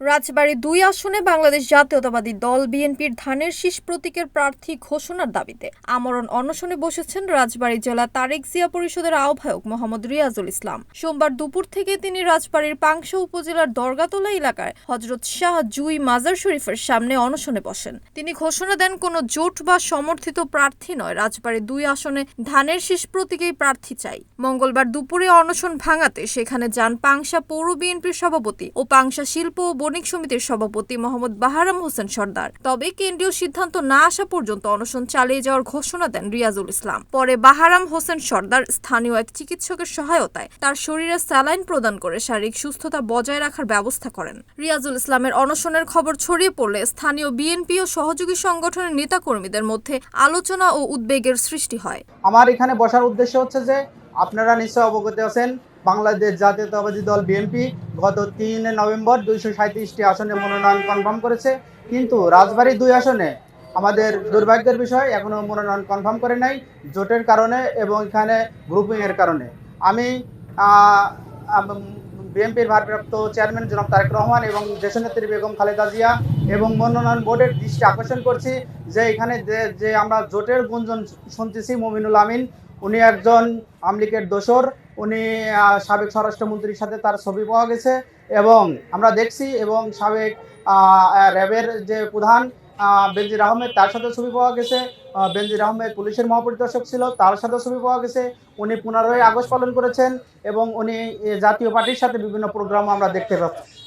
রাজবাড়ী দুই আসনে বাংলাদেশ জাতীয়তাবাদী দল বিএনপির ধানের শীষ প্রতীকের প্রার্থী ঘোষণার দাবিতে আমরণ অনশনে বসেছেন রাজবাড়ী জেলা তারেক জিয়া পরিষদের আহ্বায়ক মোহাম্মদ রিয়াজুল ইসলাম। সোমবার দুপুর থেকে তিনি রাজবাড়ীর পাংশা উপজেলার দরগাতলা এলাকায় হজরত শাহ জুই মাজার শরীফের সামনে অনশনে বসেন। তিনি ঘোষণা দেন, কোনো জোট বা সমর্থিত প্রার্থী নয় রাজবাড়ী দুই আসনে ধানের শীষ প্রতীকেই প্রার্থী চাই। মঙ্গলবার দুপুরে অনশন ভাঙাতে সেখানে যান পাংশা পৌর বিএনপির সভাপতি ও পাংশা শিল্প ও বণিক সমিতির সভাপতি মোহাম্মদ বাহারাম হোসেন সর্দার। তবে কেন্দ্রীয় সিদ্ধান্ত না আসা পর্যন্ত অনশন চালিয়ে যাওয়ার ঘোষণা দেন রিয়াজুল ইসলাম। পরে বাহারাম হোসেন সর্দার স্থানীয় এক চিকিৎসকের সহায়তায় তার শরীরে স্যালাইন প্রদান করে শারীরিক সুস্থতা বজায় রাখার ব্যবস্থা করেন। রিয়াজুল ইসলামের অনশনের খবর ছড়িয়ে পড়লে স্থানীয় বিএনপি ও সহযোগী সংগঠনের নেতাকর্মীদের মধ্যে আলোচনা ও উদ্বেগের সৃষ্টি হয়। আমার এখানে বসার উদ্দেশ্য হচ্ছে যে আপনারা নিশ্চয় অবগত আছেন বাংলাদেশ জাতীয়তাবাদী দল বিএনপি গত তিন নভেম্বর দুইশো সাঁত্রিশটি আসনে মনোনয়ন কনফার্ম করেছে। কিন্তু রাজবাড়ী দুই আসনে আমাদের দুর্ভাগ্যের বিষয় এখনও মনোনয়ন কনফার্ম করে নাই জোটের কারণে এবং এখানে গ্রুপিংয়ের কারণে। আমি বিএনপির ভারপ্রাপ্ত চেয়ারম্যান জনাব তারেক রহমান এবং দেশনেত্রী বেগম খালেদা জিয়া এবং মনোনয়ন বোর্ডের দৃষ্টি আকর্ষণ করছি যে এখানে যে যে আমরা জোটের গুঞ্জন শুনতেছি, মমিনুল আমিন উনি একজন আমলিকের দোসর উনি সাবেক স্বরাষ্ট্রমন্ত্রীর সাথে তার ছবি পাওয়া গেছে এবং আমরা দেখছি এবং সাবেক র্যাবের যে প্রধান বেনজির আহমেদ, তার সাথে ছবি পাওয়া গেছে। বেনজির আহমেদ পুলিশের মহাপরিদর্শক ছিল, তার সাথে ছবি পাওয়া গেছে। উনি পনেরোই আগস্ট পালন করেছেন এবং উনি জাতীয় পার্টির সাথে বিভিন্ন প্রোগ্রাম আমরা দেখতে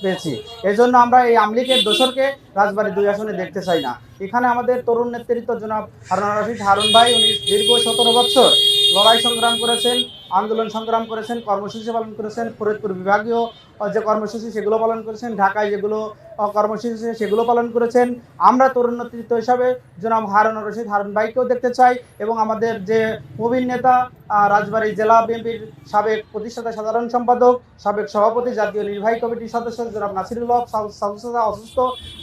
পেয়েছি। এই জন্য আমরা এই আমলিকের দোসরকে রাজবাড়ী দুই আসনে দেখতে চাই না। এখানে আমাদের তরুণ নেতৃত্ব জনাব হারুন রশিদ হারুন ভাই, উনি দীর্ঘ সতেরো বছর লড়াই সংগ্রাম করেছেন, আন্দোলন সংগ্রাম করেছেন, কর্মসূচি পালন করেছেন, ফরিদপুর বিভাগীয় যে কর্মসূচি সেগুলো পালন করেছেন, ঢাকায় যেগুলো কর্মসূচি সেগুলো পালন করেছেন। আমরা তরুণ নেতৃত্ব হিসাবে জনাব হারুন রশিদ হারুন ভাইকেও দেখতে চাই এবং আমাদের যে প্রবীণ নেতা রাজবাড়ী জেলা বিএনপির সাবেক প্রতিষ্ঠাতা সাধারণ সম্পাদক, সাবেক সভাপতি, জাতীয় নির্বাহী কমিটির সদস্য জনাব নাসিরুল্লাহ সাউসা অসুস্থ।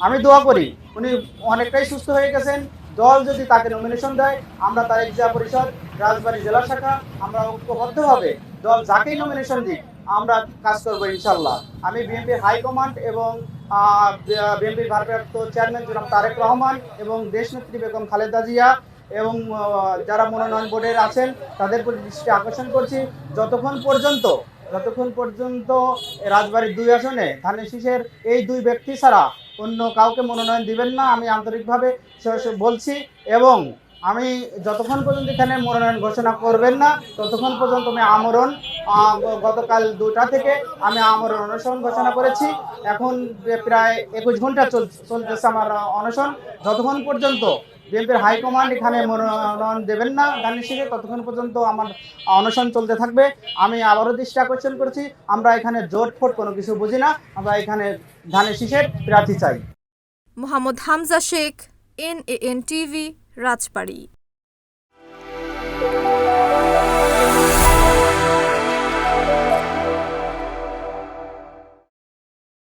আমি দোয়া করি উনি অনেকটাই সুস্থ হয়ে গেছেন। দল যদি তাকে নমিনেশন দেয়, আমরা তারেক জেলা পরিষদ, রাজবাড়ী জেলা শাখা, আমরা ঐক্যবদ্ধভাবে দল যাকেই নমিনেশন দিক, আমরা কাজ করব ইনশাল্লাহ। আমি বিএনপির হাইকমান্ড এবং বিএনপির ভারপ্রাপ্ত চেয়ারম্যান জনাব তারেক রহমান এবং দেশনেত্রী বেগম খালেদা জিয়া এবং যারা মনোনয়ন বোর্ডের আছেন, তাদের প্রতি দৃষ্টি আকর্ষণ করছি। যতক্ষণ পর্যন্ত যতক্ষণ পর্যন্ত রাজবাড়ির দুই আসনে ধানের শীষের এই দুই ব্যক্তি ছাড়া অন্য কাউকে মনোনয়ন দিবেন না আমি আন্তরিকভাবে বলছি এবং আমি যতক্ষণ পর্যন্ত এখানে মনোনয়ন ঘোষণা করবেন না, ততক্ষণ পর্যন্ত আমি আমরণ গতকাল দুটা থেকে আমি আমরণ অনশন ঘোষণা করেছি। এখন প্রায় একুশ ঘণ্টা চল, চলতেছে আমার অনশন, যতক্ষণ পর্যন্ত বিএনপির হাইকমান্ড এখানে মনোনয়ন দেবেন না ধানের শীষে, ততক্ষণ পর্যন্ত আমার অনশন চলতে থাকবে। আমি আবারও দৃষ্টি আকর্ষণ করছি, আমরা এখানে জোট ফোট কোনো কিছু বুঝি না, আমরা এখানে ধানের শীষের প্রার্থী চাই। Mohammad Hamza Sheikh N A N TV Rajbari.